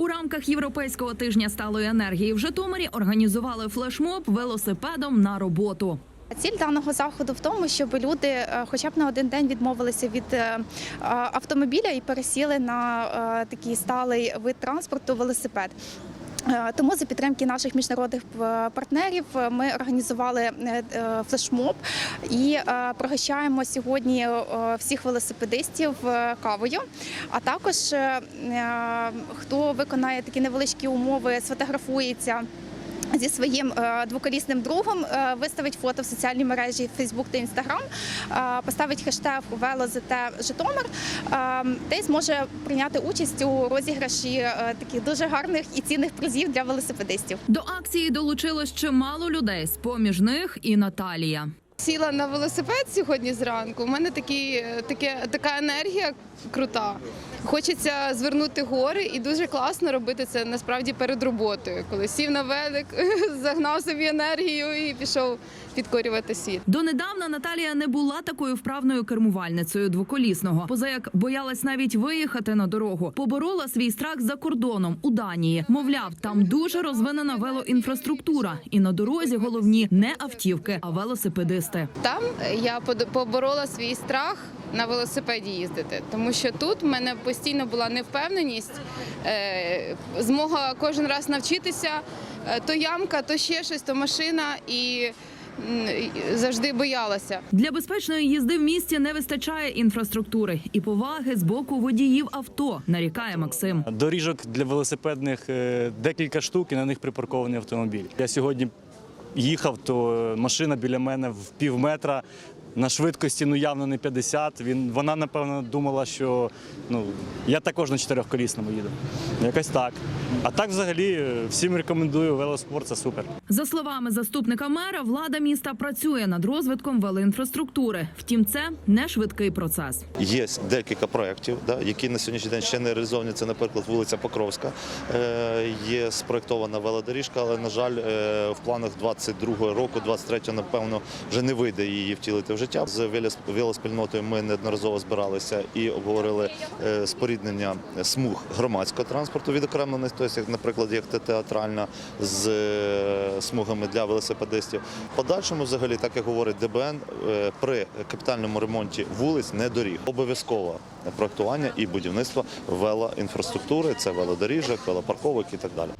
У рамках Європейського тижня сталої енергії в Житомирі організували флешмоб велосипедом на роботу. Ціль даного заходу в тому, щоб люди е, хоча б на один день відмовилися від е, е, автомобіля і пересіли на такий сталий вид транспорту велосипед. Е, Тому за підтримки наших міжнародних е, партнерів е, ми організували флешмоб і пригощаємо сьогодні всіх велосипедистів кавою. А також хто виконає такі невеличкі умови, сфотографується зі своїм е, двоколісним другом е, виставить фото в соціальній мережі Facebook та Instagram, е, поставить хештег ВелоЗТ Житомир, де зможе прийняти участь у розіграші таких дуже гарних і цінних призів для велосипедистів. До акції долучилось чимало людей. З поміж них і Наталія. Сіла на велосипед сьогодні зранку. У мене такі, таке, така енергія крута. Хочеться звернути гори, і дуже класно робити це насправді перед роботою. Коли сів на велик, загнав собі енергію і пішов підкорювати світ. Донедавна Наталія не була такою вправною кермувальницею двоколісного. Поза як боялась навіть виїхати на дорогу. Поборола свій страх за кордоном у Данії. Мовляв, там дуже розвинена велоінфраструктура, і на дорозі головні не автівки, а велосипедисти. Там я поборола свій страх на велосипеді їздити, тому що тут в мене постійно була невпевненість, е, змога кожен раз навчитися. е, То ямка, то ще щось, то машина і завжди боялася. Для безпечної їзди в місті не вистачає інфраструктури і поваги з боку водіїв авто, нарікає Максим. Доріжок для велосипедних е, декілька штук і на них припаркований автомобіль. Я сьогодні їхав, то машина біля мене в пів метра. На швидкості ну явно не 50. Він вона напевно думала, що ну я також на чотирьохколісному їду. Якось так. А так, взагалі, е, всім рекомендую велоспорт, це супер. За словами заступника мера, влада міста працює над розвитком велоінфраструктури. Втім, це не швидкий процес. Є декілька проєктів, да, які на сьогоднішній день ще не реалізовані. Це, наприклад, вулиця Покровська. Е, є спроєктована велодоріжка, але, на жаль, е, в планах 22-го року, 23-го, напевно, вже не вийде її втілити в життя. З велоспільнотою ми неодноразово збиралися і обговорили е, споріднення смуг громадського транспорту відокремлених, тобто, наприклад, як театральна з е, смугами для велосипедистів. Подальшому, взагалі, так як говорить ДБН, е, при капітальному ремонті вулиць не доріг. Обов'язково проектування і будівництво велоінфраструктури, це велодоріжок, велопарковок і так далі.